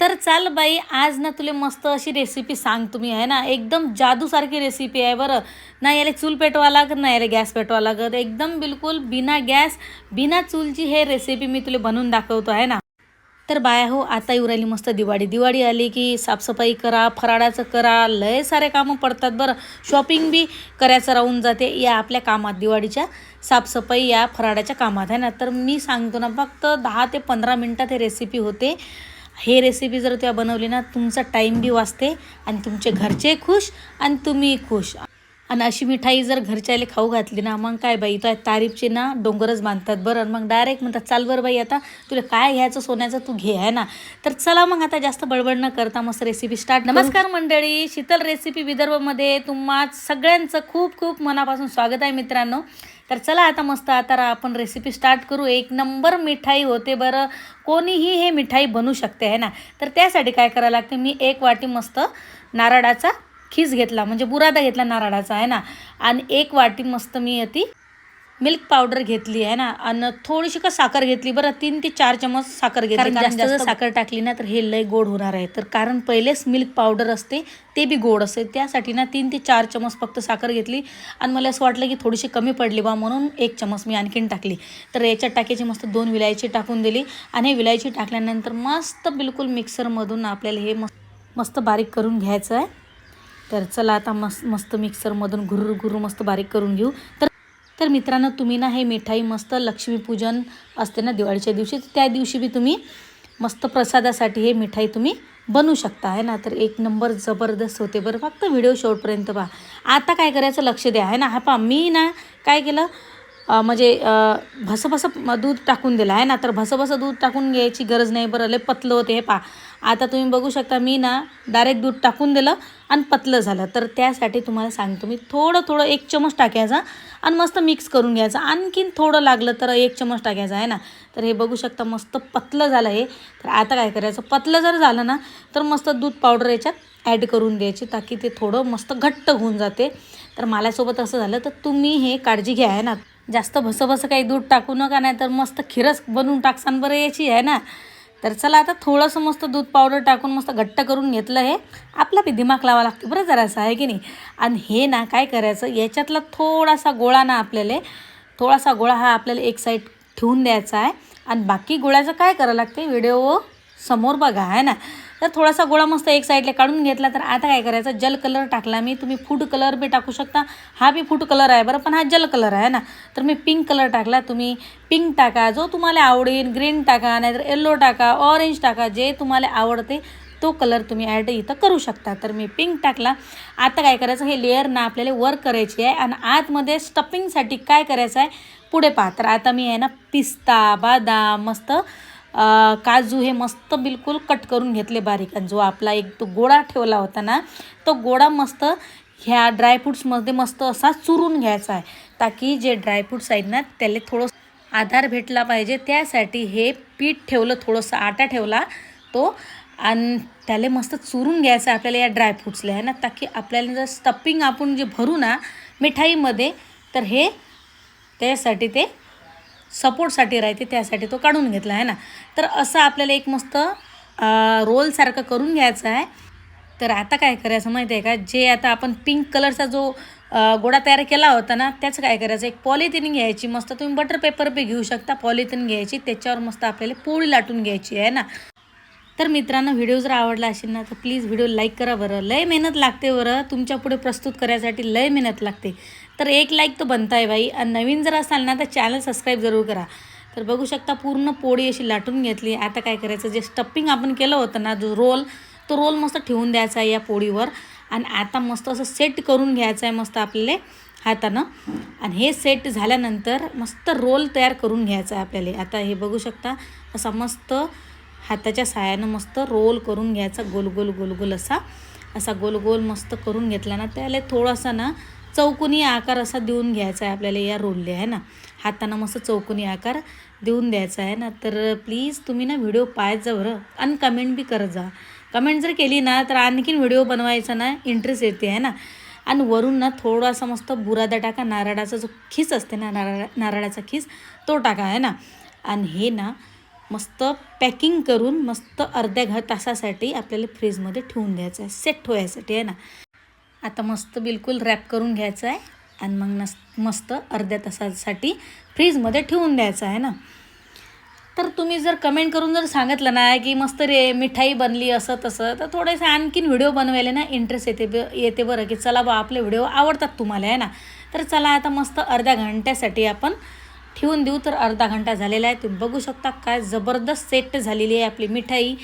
तर चाल बाई आज ना तुला मस्त अशी रेसिपी सांग तुम्ही आहे ना? एकदम जादूसारखी रेसिपी आहे बरं. ना याला चूल पेटवा लागत ना याला गॅस पेटवा लागत. एकदम बिलकुल बिना गॅस बिना चूलची हे रेसिपी मी तुला बनवून दाखवतो आहे ना? तर बाया हो आता येऊ राहिली मस्त दिवाळी. दिवाळी आली की साफसफाई करा फराळाचं करा लय सारे कामं पडतात बरं. शॉपिंग बी करायचं राहून जाते या आपल्या कामात दिवाळीच्या साफसफाई या फराळाच्या कामात आहे ना? तर मी सांगतो ना फक्त दहा ते पंधरा मिनटात हे रेसिपी होते. हे रेसिपी जर त्या बनवली ना तुमचा टाईम बी वाचते आणि तुमचे घरचे खुश आणि तुम्ही खुश. आणि अशी मिठाई जर घरच्याले खाऊ घातली ना मग काय बाई तो तारीफचे ना डोंगरच बांधतात बरं. मग डायरेक्ट म्हणतात चाल बरं बाई आता तुला काय घ्यायचं सोन्याचं तू घे आहे ना? तर चला मग आता जास्त बडबड न करता मस्त रेसिपी स्टार्ट नमस्कार मंडळी शीतल रेसिपी विदर्भमध्ये तुम्हा सगळ्यांचं खूप खूप मनापासून स्वागत आहे मित्रांनो. तर चला आता मस्त आता आपण रेसिपी स्टार्ट करू. एक नंबर मिठाई होते बरं. कोणीही हे मिठाई बनू शकते आहे ना? तर त्यासाठी काय करायला लागते मी एक वाटी मस्त नारळाचा खीस घेतला. म्हणजे बुरादा घेतला नारळाचा आहे ना? आणि एक वाटी मस्त मी ती मिल्क पावडर घेतली आहे ना आणि थोडीशी का साखर घेतली बरं तीन ते चार चमच साखर घेतली. जास्त जर साखर टाकली ना तर हे लय गोड होणार आहे. तर कारण पहिलेच मिल्क पावडर असते ते बी गोड असते. त्यासाठी ना तीन ते चार चमच फक्त साखर घेतली. आणि मला असं वाटलं की थोडीशी कमी पडली बा म्हणून एक चमच मी आणखीन टाकली. तर याच्यात टाकायची मस्त दोन विलायची टाकून दिली. आणि हे विलायची टाकल्यानंतर मस्त बिलकुल मिक्सरमधून आपल्याला हे मस्त मस्त बारीक करून घ्यायचं आहे. तर चला आता मस्त मस्त मिक्सरमधून घुरू घुरू मस्त बारीक करून घेऊ. तर तर मित्रांनो तुम्ही ना हे मिठाई मस्त लक्ष्मीपूजन असते ना दिवाळीच्या दिवशी तर त्या दिवशी बी तुम्ही मस्त प्रसादासाठी हे मिठाई तुम्ही बनवू शकता आहे ना? तर एक नंबर जबरदस्त होते बरं. फक्त व्हिडिओ शेवटपर्यंत पहा. आता काय करायचं लक्ष द्या आहे ना? हा पहा मी ना काय केलं? म्हणजे भसभसं दूध टाकून दिलं. आहे ना? तर भसभसं दूध टाकून घ्यायची गरज नाही बरं. लय पतलं होते हे पहा. आता तुम्ही बघू शकता मी ना डायरेक्ट दूध टाकून दिलं आणि पतलं झालं. तर त्यासाठी तुम्हाला सांगतो मी थोडं थोडं एक चमच टाकायचा आणि मस्त मिक्स करून घ्यायचं. आणखीन थोडं लागलं तर एक चमच टाकायचं आहे ना? तर हे बघू शकता मस्त पतलं झालं हे. तर आता काय करायचं? पतलं जर झालं ना तर मस्त दूध पावडर याच्यात ॲड करून द्यायची ताकी ते थोडं मस्त घट्ट होऊन जाते. तर माझ्यासोबत असं झालं तर तुम्ही हे काळजी घ्या आहे ना? जास्त भसंभसं काही दूध टाकू नका नाही तर मस्त खिरस बनवून टाकसान बरं याची आहे ना? तर चला आता थोडंसं मस्त दूध पावडर टाकून मस्त घट्ट करून घेतलं हे. आपला बी दिमाग लावा लागते बरं जरासं आहे की नाही? आणि हे ना काय करायचं याच्यातला थोडासा गोळा ना आपल्याला थोडासा गोळा हा आपल्याला एक साईड ठेवून द्यायचा आहे. आणि बाकी गोळ्याचं काय करावं लागते व्हिडिओ समोर बघा आहे ना? तर थोडासा गोळा मस्त एक साईडला काढून घेतला तर आता काय करायचं? जल कलर टाकला मी. तुम्ही फूड कलर बी टाकू शकता. हा बी फूड कलर आहे बरं पण हा जल कलर आहे ना. तर मी पिंक कलर टाकला. तुम्ही पिंक टाका जो तुम्हाला आवडेल ग्रीन टाका नाहीतर येल्लो टाका ऑरेंज टाका जे तुम्हाला आवडते तो कलर तुम्ही ॲड इथं करू शकता. तर मी पिंक टाकला. आता काय करायचं? हे लेअर ना आपल्याला वर्क करायची आहे आणि आतमध्ये स्टफिंगसाठी काय करायचं आहे? पुढे पहा. तर आता मी आहे ना पिस्ता बदाम मस्त काजू हे मस्त बिलकुल कट करून घेतले बारीक आणि जो आपला एक तो गोळा ठेवला होता ना तो गोळा मस्त ह्या ड्रायफ्रूट्समध्ये मस्त असा चुरून घ्यायचा आहे. ताकी जे ड्रायफ्रूट्स आहेत ना त्याला थोडं आधार भेटला पाहिजे. त्यासाठी हे पीठ ठेवलं थोडंसं आटा ठेवला तो आणि त्याला मस्त चुरून घ्यायचं आहे आपल्याला या ड्रायफ्रूट्सला आहे ना? ताकी आपल्याला जर स्टफिंग आपण जे भरू ना मिठाईमध्ये तर हे त्यासाठी ते सपोर्टसाठी राहते त्यासाठी तो काढून घेतला आहे ना? तर असं आपल्याला एक मस्त रोलसारखं करून घ्यायचं आहे. तर आता काय करायचं माहिती आहे का? जे आता आपण पिंक कलरचा जो गोडा तयार केला होता ना त्याचं काय करायचं? एक पॉलिथिन घ्यायची मस्त तुम्ही बटर पेपर बी घेऊ शकता पॉलिथिन घ्यायची त्याच्यावर मस्त आपल्याला पोळी लाटून घ्यायची आहे ना? तर मित्रांनो व्हिडिओ जर आवडला असेल ना तर प्लीज व्हिडिओ लाईक करा बरं. लय मेहनत लागते बरं. तुमच्यापुढे प्रस्तुत करायसाठी लय मेहनत लागते. तर एक लाईक तर बनताय बाई. आणि नवीन जर असाल ना तर चॅनल सबस्क्राईब जरूर करा. तर बघू शकता पूर्ण पोळी अशी लाटून घेतली. आता काय करायचं जे स्टपिंग आपण केलं होतं ना जो रोल तो रोल मस्त ठेवून द्यायचा आहे या पोळीवर. आणि आता मस्त असं सेट करून घ्यायचं आहे मस्त आपल्याला हातानं. आणि हे सेट झाल्यानंतर मस्त रोल तयार करून घ्यायचा आहे आपल्याला. आता हे बघू शकता असा मस्त हाताच्या साहाय्यानं मस्त रोल करून घ्यायचा गोल गोल गोल गोल असा. असा गोल गोल मस्त करून घेतला ना त्याला थोडासा ना चौकोनी आकार असा देऊन घ्यायचा आहे आपल्याला या रोलले आहे ना. हातानं मस्त चौकोनी आकार देऊन द्यायचा आहे ना. तर प्लीज तुम्ही ना व्हिडिओ पाहत जा बरं आणि कमेंट बी करत जा. कमेंट जर केली ना तर आणखीन व्हिडिओ बनवायचा ना इंटरेस्ट येते आहे ना. आणि वरून ना थोडासा मस्त बुरादा टाका नारळाचा जो खीस असते ना नारळा नारळाचा खीस तो टाका आहे ना. आणि हे ना मस्त पॅकिंग करून मस्त अर्ध्या घ तासासाठी आपल्याला फ्रीजमध्ये ठेवून द्यायचं आहे. सेट ठेवायसाठी आहे ना. आता मस्त बिलकुल रॅप करून घ्यायचं आहे. आणि मग नस मस्त अर्ध्या तासासाठी फ्रीजमध्ये ठेवून द्यायचं आहे ना. तर तुम्ही जर कमेंट करून जर सांगितलं ना की मस्त रे मिठाई बनली असं तसं तर थोडेसे आणखीन व्हिडिओ बनवायला ना इंटरेस्ट येते ब येते बरं की चला बा आपले व्हिडिओ आवडतात तुम्हाला आहे ना. तर चला आता मस्त अर्ध्या घंट्यासाठी आपण ठेवून देऊ तर अर्धा घंटा झालेला आहे. तुम्ही बघू शकता काय जबरदस्त सेट झालेली आहे आपली मिठाई.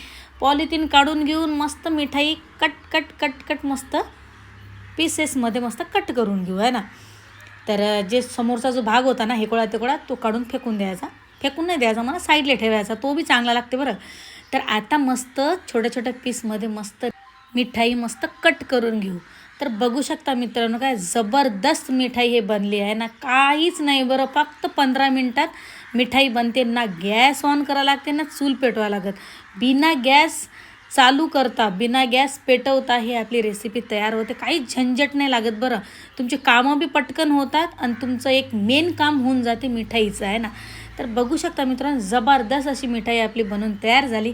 पॉलिथिन काढून घेऊन मस्त मिठाई कट कट कट कट मस्त पीसेसमध्ये मस्त कट करून घेऊ आहे ना? तर जे समोरचा जो भाग होता ना हेकोळा तेकोळा तो काढून फेकून द्यायचा. फेकून नाही द्यायचा मला साईडला ठेवायचा. तो बी चांगला लागते बरं. तर आता मस्त छोट्या छोट्या पीसमध्ये मस्त मिठाई मस्त कट करून घेऊ. तर बघू शकता मित्रांनो काय जबरदस्त मिठाई हे बनली आहे ना. काहीच नाही बरं फक्त पंधरा मिनटात मिठाई बनते. ना गॅस ऑन करावं लागते ना चूल पेटवा लागत. बिना गॅस चालू करता बिना गॅस पेटवता ही आपली रेसिपी तयार होते. काहीच झंझट नाही लागत बरं. तुमची कामं बी पटकन होतात आणि तुमचं एक मेन काम होऊन जाते मिठाईचं आहे ना. तर बघू शकता मित्रांनो जबरदस्त अशी मिठाई आपली बनवून तयार झाली.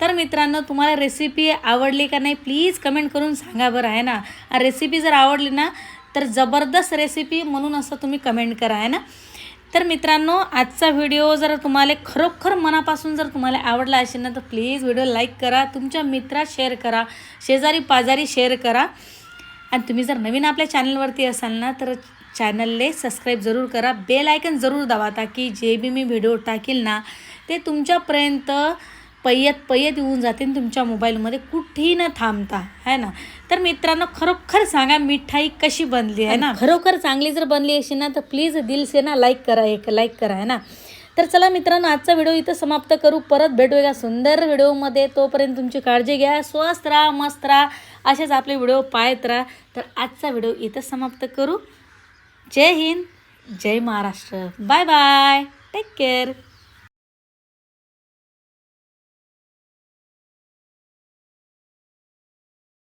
तर मित्रांनो तुम्हाला रेसिपी आवडली का नाही प्लीज कमेंट करून सांगा बरं आहे ना? रेसिपी जर आवडली ना तर जबरदस्त रेसिपी म्हणून असं तुम्ही कमेंट करा आहे ना? तर मित्रांनो आजचा व्हिडिओ जर तुम्हाला खरोखर मनापासून जर तुम्हाला आवडला असेल ना तर प्लीज व्हिडिओ लाईक करा तुमच्या मित्रात शेअर करा शेजारी पाजारी शेअर करा. आणि तुम्ही जर नवीन आपल्या चॅनलवरती असाल ना तर चॅनलले सबस्क्राईब जरूर करा बेल आयकन जरूर दाबा ताकी जे बी मी व्हिडिओ टाकील ना ते तुमच्यापर्यंत पयत पयत येऊन जाते तुमच्या मोबाईलमध्ये कुठेही न थांबता है ना? तर मित्रांनो खरोखर सांगा मिठाई कशी बनली आहे ना? खरोखर चांगली जर बनली अशी ना तर प्लीज दिल से ना लाईक करा एक लाईक करा है ना? तर चला मित्रांनो आजचा व्हिडिओ इथं समाप्त करू. परत भेटू एका सुंदर व्हिडिओमध्ये तोपर्यंत तुमची काळजी घ्या स्वस्त राहा मस्त राहा. असेच आपले व्हिडिओ पाहत राहा. तर आजचा व्हिडिओ इथं समाप्त करू. जय हिंद जय Maharashtra. Bye bye take care